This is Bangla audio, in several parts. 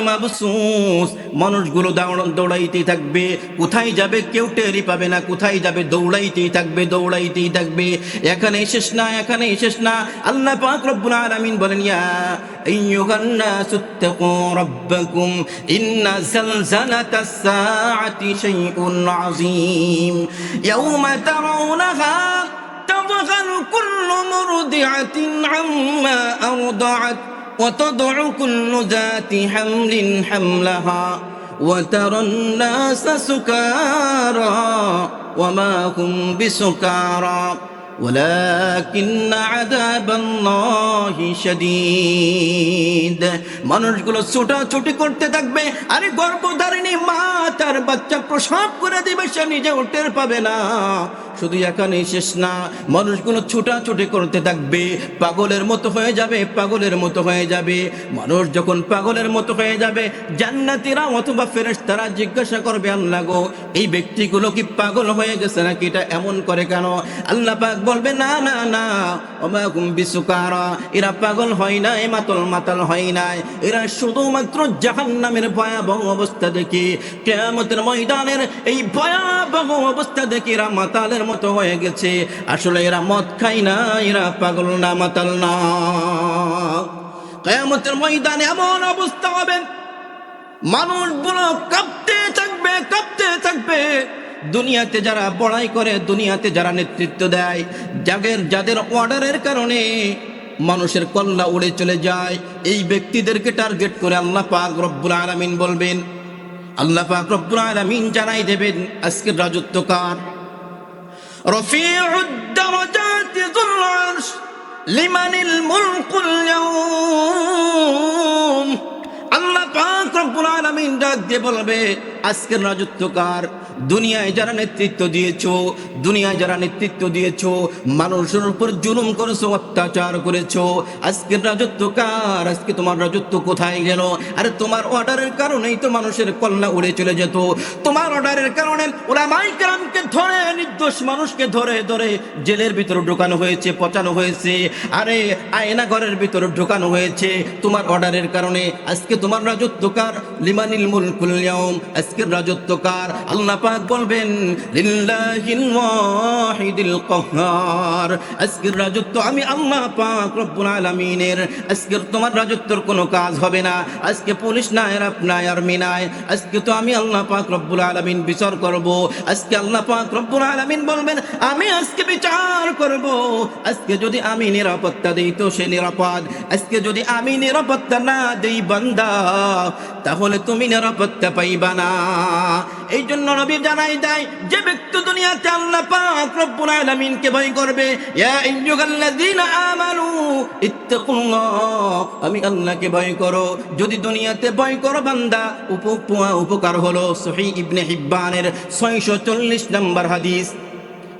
মাবসুস। মানুষগুলো দাঁড়- দৌড়াইতেই থাকবে। কোথায় যাবে কেউ টেরি পাবে না। কোথায় যাবে? দৌড়াইতেই থাকবে দৌড়াইতেই থাকবে। এখানে শেষ না, এখানে শেষ না। আল্লাহ পাক রব্বুল আলামিন বলেন, ইয়া তাকু রাব্বাকুম, ইন্না জালজালাতাস সাআতি শাইউন আযীম। ইয়াউমা তারাউনাহা تظهر كل مرضعة عما أرضعت وتضع كل ذات حمل حملها وترى الناس سكارى وما هم بسكارى মানুষগুলো ছোটাছুটি করতে থাকবে, আরে গর্ভধারিণী মা তার বাচ্চা প্রসাব করে দিবে, সে নিজে উঠতে পাবে না। শুধু এখানে শেষ না, মানুষগুলো ছোটাছুটি করতে থাকবে, পাগলের মতো হয়ে যাবে, পাগলের মতো হয়ে যাবে। মানুষ যখন পাগলের মতো হয়ে যাবে, জান্নাতিরা অথবা ফেরেস তারা জিজ্ঞাসা করবে, আল্লাহ গো, এই ব্যক্তিগুলো কি পাগল হয়ে গেছে নাকি, এটা এমন করে কেন? আল্লাহ পাক বলবে, না না না অমাকুম বিসুকারা, এরা পাগল হয় নাই, মাতল মাতাল হয় নাই। এরা শুধুমাত্র জাহান্নামের ভয়াবহ অবস্থা দেখে, কেয়ামতের ময়দানের এই ভয়াবহ অবস্থা দেখে এরা মাতালের মতো হয়ে গেছে। আসলে এরা মদ খায় না, এরা পাগল না, মাতাল না। কেয়ামতের ময়দানে এমন অবস্থা হবে, মানুষগুলো কাঁপতে থাকবে কাঁপতে থাকবে। দুনিয়াতে যারা বড়াই করে, দুনিয়াতে যারা নেতৃত্ব দেয়, যাদের যাদের অর্ডারের কারণে মানুষের কল্লা উড়ে চলে যায়, এই ব্যক্তিদেরকে টার্গেট করে আল্লাহ পাক রব্বুল আলমিন বলবেন, আল্লাহ পাক রব্বুল আলমিন জানাই দেবেন, আজকের রাজত্ব কার? লিমানিল মুলকুল আল্লাহ পাক রব্বুল আলমিন ডাক দিয়ে বলবে, আজকের রাজত্ব কার? দুনিয়ায় যারা নেতৃত্ব দিয়েছ, দুনিয়ায় যারা নেতৃত্ব দিয়েছ, মানুষের উপর জুলুম করেছ, অত্যাচার করেছ, আজকের রাজত্ব কার? আজকে তোমার রাজত্ব কোথায় গেল? আরে তোমার অর্ডারের কারণেই তো মানুষের কল্লা উড়ে চলে যেত। তোমার অর্ডারের কারণে ওরা মাইকরামকে ধরে, নির্দোষ মানুষকে ধরে ধরে জেলের ভিতরে ঢোকানো হয়েছে, পচানো হয়েছে। আরে আয়না ঘরের ভিতরে ঢোকানো হয়েছে। তোমার অর্ডারের কারণে আজকে তোমার রাজত্বকার লিমানিল মুলকুল আজকের রাজত্বকার আল্লাহ পাক বলবেন, লিল্লাহিল ওয়াহিদিল কাহ্হার আজকের রাজত্ব আমি আল্লাহ পাক রব্বুল আলামিনের। আজকের তোমার রাজত্বর কোনো কাজ হবে না। আজকে পুলিশ নাই রাপ নাই, আর্মি নাই। আজকে তো আমি আল্লাহ পাক রব্বুল আলামিন বিচার করব। আজকে আল্লাহ পাক রব্বুল আলামিন বলবেন, আমি আজকে বিচার করব। আজকে যদি আমি নিরাপত্তা দেই, তো সে নিরাপদ। আজকে যদি আমি নিরাপত্তা না দেই, বান্দা, তাহলে তুমি নিরাপত্তা পাইবা না। এই জন্য নবী জানাই দেয়, যে ব্যক্তি দুনিয়াতে আল্লাহ পাক রব্বুল আলামিনকে ভয় করবে, ইয়া আইয়ুহাল্লাযীনা আমানু ইত্তাকুল্লাহ, আমি আল্লাহকে ভয় করো। যদি দুনিয়াতে ভয় করো বান্দা উপকার হলো সহিহ ইবনে হিব্বানের 640 নম্বর হাদিস।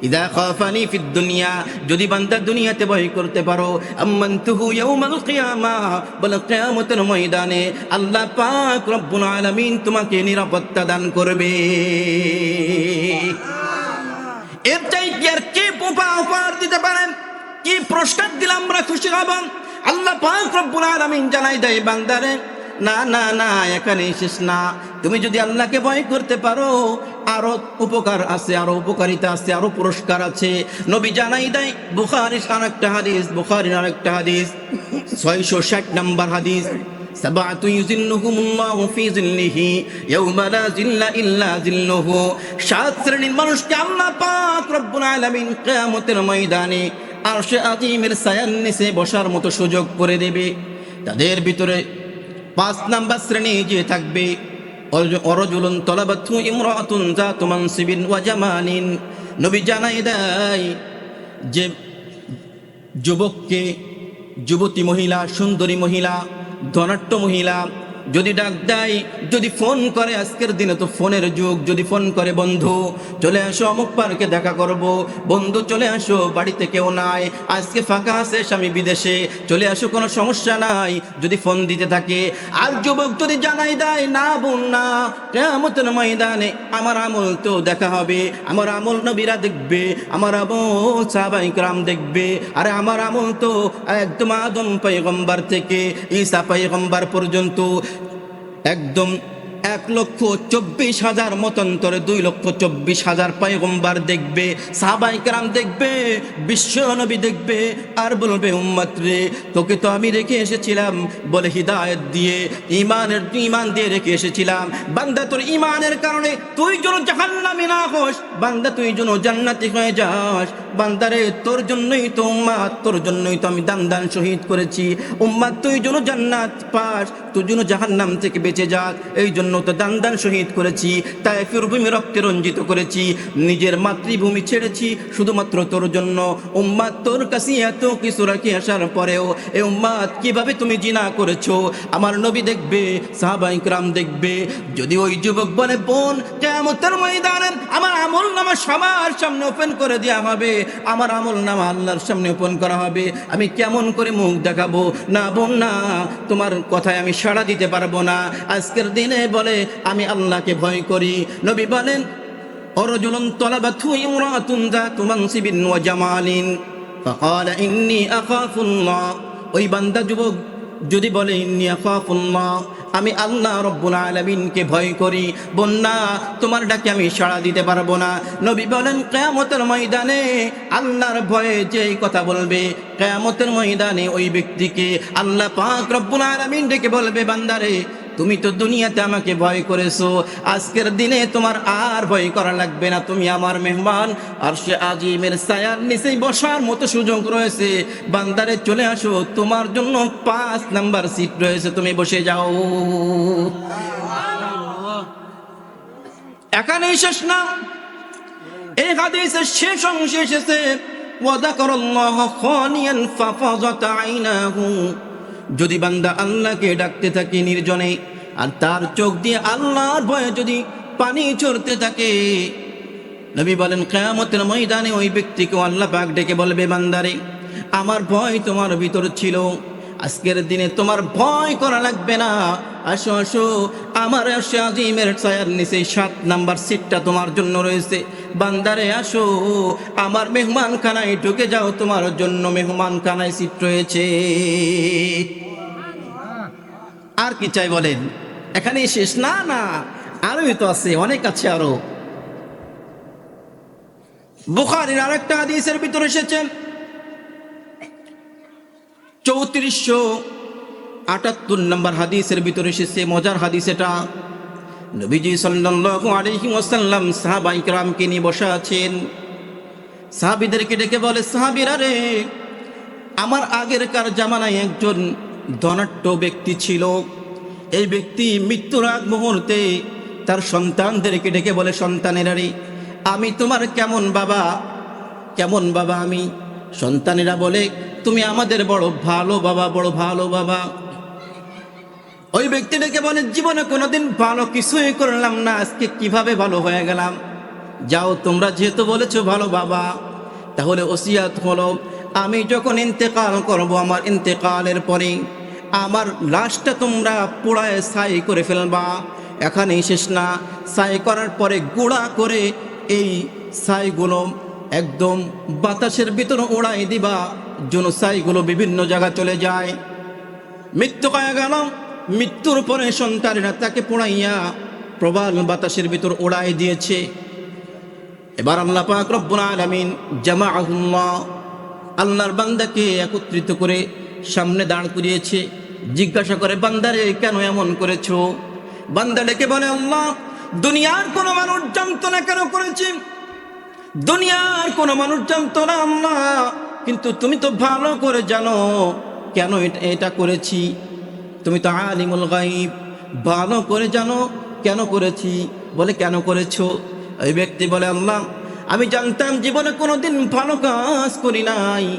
ইদা খাফানি ফিদ দুনিয়া, যদি বান্দা দুনিয়াতে ভয় করতে পারো, আম্মানতুহু ইয়াউমাল কিয়ামা, বলে কিয়ামতের ময়দানে আল্লাহ পাক রব্বুল আলামিন তোমাকে নিরাপত্তা দান করবে। এর চাই কি আর কি উপা উপহার দিতে পারেন? কি প্রস্তাব দিলাম আমরা খুশি হব? আল্লাহ পাক রব্বুল আলামিন জানাই দেয় বান্দারে না না না এখানে শেষ না তুমি যদি আল্লাহকে ভয় করতে পারো আরো উপকার আছে আরো উপকারিতা আছে আরো পুরস্কার আছে নবী জানাই দেয় বুখারির আরেকটা হাদিস বুখারির আরেকটা হাদিস ছয়শো ষাট নম্বর হাদিস سبعة يذلهم الله في ظله يوم لا ظل إلا ظله সাত শ্রেণীর মানুষকে আল্লাহ পাক রব্বুল আলামিন কিয়ামতের ময়দানে আরশে আজিমের ছায়ার নিচে বসার মতো সুযোগ করে দেবে তাদের ভিতরে পাঁচ নাম্বার শ্রেণি যে থাকবে। অরজুলুন তলাবাতু ইমরাতুন জাতু মানসিবিন ওয়া জামালিন নবী জানাই দেয় যে যুবককে, যুবতী মহিলা, সুন্দরী মহিলা ধনাট্য মহিলা যদি ডাক দেয়, যদি ফোন করে, আজকের দিনে তো ফোনের যুগ, যদি ফোন করে, বন্ধু, চলে আসো অমুক পার্কে দেখা করব। বন্ধু, চলে আসো, বাড়িতে কেউ নাই, আজকে ফাঁকা আছে স্বামী বিদেশে, চলে আসো, কোনো সমস্যা নাই, যদি ফোন দিতে থাকে। আর যুবক যদি জানাই দেয়, না বোন, না কেমতের ময়দানে আমার আমল তো দেখা হবে, আমার আমল নবীরা দেখবে, আমার আমল সাহাবাইকরাম দেখবে, আরে আমার আমল তো একদম আদম পৈগম্বার থেকে, ঈসা পৈগম্বার পর্যন্ত একদম এক লক্ষ চব্বিশ হাজার মতান্তরে দুই লক্ষ চব্বিশ হাজার পায়গম্বার দেখবে সাহাবাইকরাম দেখবে, বিশ্ব নবী দেখবে, আর বলবে, উম্মত রে, তোকে তো আমি রেখে এসেছিলাম বলে হিদায়ত দিয়ে ইমানের ইমান দিয়ে রেখে এসেছিলাম। বান্দা তোর ইমানের কারণে তুই যেন জাহান্নামে না হোস, বান্দা তুই যেন জান্নাতি হয়ে যাস। বান্দারে তোর জন্যই তো উম্মাদ তোর জন্যই তো আমি দান দান শহীদ করেছি। উম্মাদ তুই যেন জান্নাত পাস, তুই যেন জাহান্নাম থেকে বেঁচে যাস, এই জন্য তো দান দান শহীদ করেছি তাই ফিরভূমি রক্তে রঞ্জিত করেছি, নিজের মাতৃভূমি ছেড়েছি, শুধুমাত্র তোর জন্য। উম্মাদ তোর কাছে এত কিছু রাখি আসার পরেও, এ উম্মাদ কীভাবে তুমি জিনা করেছ? আমার নবী দেখবে সাহাবাই ক্রাম দেখবে, যদি ওই যুবক বলে, বোন কেমতের ময়দানে আমার আমল নামা সবার সামনে ওপেন করে দেওয়া হবে, আমার আমল নামা আল্লাহর সামনে ওপেন করা হবে, আমি কেমন করে মুখ দেখাবো? না বোন, না, তোমার কথায় আমি সাড়া দিতে পারব না। আজকের দিনে বলে বলে, আমি আল্লাহকে ভয় করি। নবী বলেন, অরজুলন সিবিন জামালিন। ফাকাল আখাফুল্লাহ। ওই বান্দা যুবক যদি বলে আখাফুল্লাহ, আমি আল্লাহ রব্বুল আলমিনকে ভয় করি। বন্যা, তোমার ডাকে আমি সাড়া দিতে পারব না। নবী বলেন, কেয়ামতের ময়দানে আল্লাহর ভয়ে যে কথা বলবে, কেয়ামতের ময়দানে ওই ব্যক্তিকে আল্লাহ পাক রব্বুল আলমিন ডেকে বলবে, বান্দারে তুমি তো দুনিয়াতে আমাকে ভয় করেছো আজকের দিনে তোমার আর ভয় করা লাগবে না তুমি আমার মেহমান আর সে আজিমের ছায়ার নিচেই বসার মতো সুযোগ রয়েছে বান্দারে চলে আসো তোমার জন্য পাঁচ নাম্বার সিট রয়েছে তুমি বসে যাও এখানেই শেষ না এই হাদিসের শেষ অংশে এসেছে وذكر الله خاليا ففضت عيناه যদি বান্দা আল্লাহকে ডাকতে থাকে নির্জনে, আর তার চোখ দিয়ে আল্লাহর ভয়ে যদি পানি চড়তে থাকে, নবী বলেন, কেয়ামতের ময়দানে ওই ব্যক্তিকে আল্লাহ পাক ডেকে বলবে, বান্দারে, আমার ভয় তোমার ভিতর ছিল। আজকের দিনে তোমার ভয় করা লাগবে না। আসো আসো। আমার আসে আজিমের ছায়ার নিচে সাত নাম্বার সিটটা তোমার জন্য রয়েছে। বান্দারে আসো। আমার মেহমান খানায় ঢুকে যাও, তোমার জন্য মেহমান খানায় সিট রয়েছে। আর কি চাই বলেন? এখানে শেষ? না না। আরোই তো আছে, অনেক আছে আরও। বুখারির আরেকটা হাদিসের ভিতরে এসেছেন। চৌত্রিশশো আটাত্তর নম্বর হাদিসের ভিতরে এসেছে, মজার হাদিস এটা। নবীজি সাল্লাল্লাহু আলাইহি ওয়াসাল্লাম সাহাবা ইকরামকে নিয়ে বসা আছেন। সাহাবিদেরকে ডেকে বলে, সাহাবিরা রে, আমার আগেরকার জামানায় একজন ধনাট্য ব্যক্তি ছিল। এই ব্যক্তি মৃত্যুর আগ মুহূর্তে তার সন্তানদেরকে ডেকে বলে, সন্তানেরা রে, আমি তোমার কেমন বাবা? কেমন বাবা আমি? সন্তানেরা বলে, তুমি আমাদের বড় ভালো বাবা, বড় ভালো বাবা। ওই ব্যক্তিটাকে বলে, জীবনে কোনোদিন ভালো কিছুই করলাম না, আজকে কীভাবে ভালো হয়ে গেলাম? যাও, তোমরা যেহেতু বলেছ ভালো বাবা, তাহলে ওসিয়াত হলো, আমি যখন ইন্তেকাল করব আমার ইন্তেকালের পরে, আমার লাশটা তোমরা পোড়ায় ছাই করে ফেলবা। এখানেই শেষ না। সাই করার পরে গুঁড়া করে এই ছাইগুলো একদম বাতাসের ভিতরে ওড়াই দিবা, যেন ছাইগুলো বিভিন্ন জায়গা চলে যায়। মৃত্যু পাওয়া গেল। মৃত্যুর পরে সন্তানেরা তাকে পোড়াইয়া প্রবাল বাতাসের ভিতর ওড়াই দিয়েছে। এবার আল্লাহ পাক রব্বুল আলামিন জামাআহুল্লাহ আল্লাহর বান্দাকে একত্রিত করে সামনে দাঁড় করিয়েছে। জিজ্ঞাসা করে, বান্দারে, কেন এমন করেছ? বান্দা ডেকে বলে, আল্লাহ, দুনিয়ার কোনো মানুষ জানতো না কেন করেছি? দুনিয়ার কোনো মানুষ জানতো না, আল্লাহ। কিন্তু তুমি তো ভালো করে জানো কেন এটা করেছি। তুমি তো আলিমুল গাইব ভালো করে জানো কেন করেছি, বলে কেন করেছ? ওই ব্যক্তি বলে, আল্লাহ, আমি জানতাম জীবনে কোনো দিন ভালো কাজ করি নাই।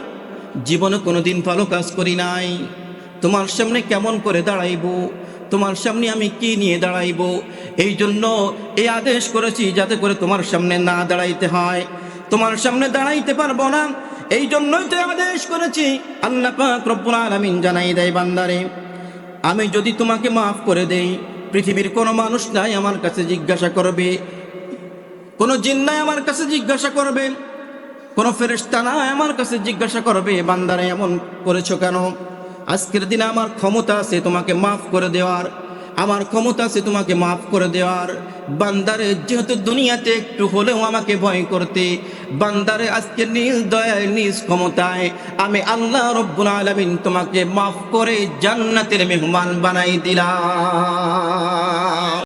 জীবনে কোনো দিন ভালো কাজ করি নাই। তোমার সামনে কেমন করে দাঁড়াইব? তোমার সামনে আমি কি নিয়ে দাঁড়াইব? এই জন্য এই আদেশ করেছি যাতে করে তোমার সামনে না দাঁড়াইতে হয়। তোমার সামনে দাঁড়াইতে পারব না। এই জন্যই তো আদেশ করেছি। আল্লাহ পাক আলামিন জানাই দেয় বান্দারে। আমি যদি তোমাকে মাফ করে দেই, পৃথিবীর কোনো মানুষ নাই আমার কাছে জিজ্ঞাসা করবে। কোনো নাই আমার কাছে জিজ্ঞাসা করবে। কোনো ফেরেস্তা নাই আমার কাছে জিজ্ঞাসা করবে, বান্দারে এমন করেছ কেন? আজকের দিনে আমার ক্ষমতা আছে তোমাকে মাফ করে দেওয়ার। আমার ক্ষমতা আছে তোমাকে মাফ করে দেওয়ার। বান্দারে, যেহেতু দুনিয়াতে একটু হলেও আমাকে ভয় করতে, বান্দারে, আজকে নিজ দয়ায়, নিজ ক্ষমতায় আমি আল্লাহ রব্বুল আলমিন তোমাকে মাফ করে জান্নাতের মেহমান বানাই দিলাম।